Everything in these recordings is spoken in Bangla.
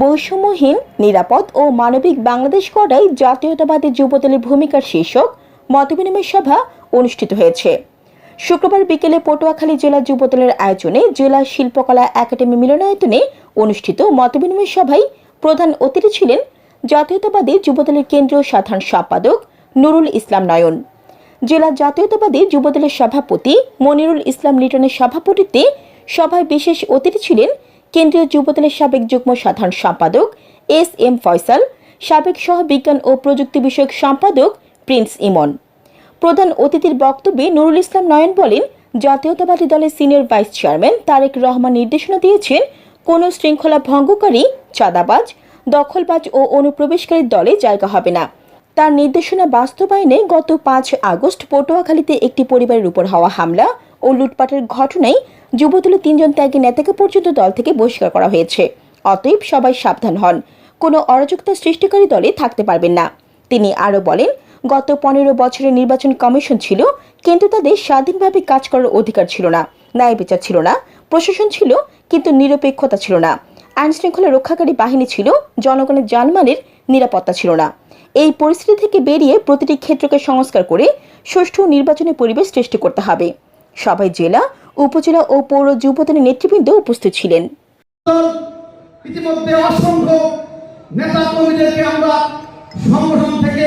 বৈষম্যহীন, নিরাপদ ও মানবিক বাংলাদেশ গড়াই জাতীয়তাবাদী যুবদলের ভূমিকার শীর্ষক মতবিনিময় সভা অনুষ্ঠিত হয়েছে। শুক্রবার বিকেলে পটুয়াখালী জেলা যুবদলের আয়োজনে জেলা শিল্পকলা একাডেমি মিলনায়তনে অনুষ্ঠিত মতবিনিময় সভায় প্রধান অতিথি ছিলেন জাতীয়তাবাদী যুবদলের কেন্দ্রীয় সাধারণ সম্পাদক নুরুল ইসলাম নয়ন। জেলা জাতীয়তাবাদী যুবদলের সভাপতি মনিরুল ইসলাম লিটনের সভাপতিত্বে সভায় বিশেষ অতিথি ছিলেন কেন্দ্রীয় যুবদলের সাবেক যুগ্ম সাধারণ সম্পাদক এস এম ফয়সাল, সাবেক সহ বিজ্ঞান ও প্রযুক্তি বিষয়ক সম্পাদক প্রিন্স ইমন। প্রধান অতিথির বক্তব্যে নুরুল ইসলাম নয়ন বলেন, জাতীয়তাবাদী দলের senior vice chairman Tarique Rahman নির্দেশনা দিয়েছেন, কোনো শৃঙ্খলা ভঙ্গকারী, চাঁদাবাজ, দখলবাজ ও অনুপ্রবেশকারীর দলে জায়গা হবে না। তার নির্দেশনা বাস্তবায়নে গত পাঁচ আগস্ট পটুয়াখালীতে একটি পরিবারের উপর হওয়া হামলা ও লুটপাটের ঘটনায় যুবদলের তিনজন ত্যাগী নেতাকে পর্যন্ত দল থেকে বহিষ্কার করা হয়েছে। অতএব সবাই সাবধান হন। কোনো অরাজকতা সৃষ্টিকারী দলে থাকতে পারবেন না। তিনি আরও বলেন, গত পনেরো বছরের নির্বাচন কমিশন ছিল, কিন্তু তাদের স্বাধীনভাবে কাজ করার অধিকার ছিল না ন্যায় বিচার ছিল না, প্রশাসন ছিল, কিন্তু নিরপেক্ষতা ছিল না। আইন শৃঙ্খলা রক্ষাকারী বাহিনী ছিল, জনগণের জানমালের নিরাপত্তা ছিল না। এই পরিস্থিতি থেকে বেরিয়ে প্রতিটি ক্ষেত্রকে সংস্কার করে সুষ্ঠু নির্বাচনী পরিবেশ সৃষ্টি করতে হবে। সবাই জেলা, উপজেলা ও পৌর যুবদলের নেতৃবৃন্দ উপস্থিত ছিলেন। ইতিমধ্যে অসংখ্য নেতা কর্মীদেরকে আমরা সংগঠন থেকে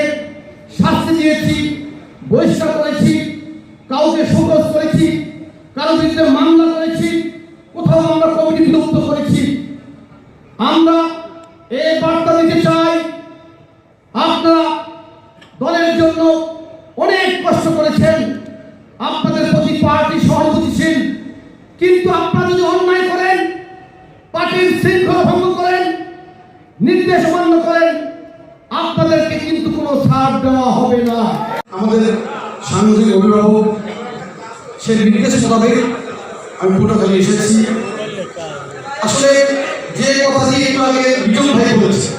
শাস্তি দিয়েছি, বহিষ্কার করেছি, কাউকে সুবোধ করেছি, কারও বিরুদ্ধে মামলা করেছি, কোথাও আমরা কমিটি বিলুপ্ত করেছি। আমরা এই বার্তা দিতে চাই, আপনারা দলের জন্য কিন্তু আপনারা যদি অন্যায় করেন, পার্টির শৃঙ্খলা ভঙ্গ করেন, নির্দেশ অমান্য করেন, আপনাদেরকে কিন্তু কোনো ছাড় দেওয়া হবে না। আমাদের সাংগঠনিক অভিভাবক, সে নির্দেশ মোতাবেক আমি পটুয়াখালী এসেছি। আসলে যে কথা দিয়ে একটু আগে বিজন ভাই বলেছে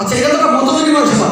আচ্ছা এটা তো একটা মত সভা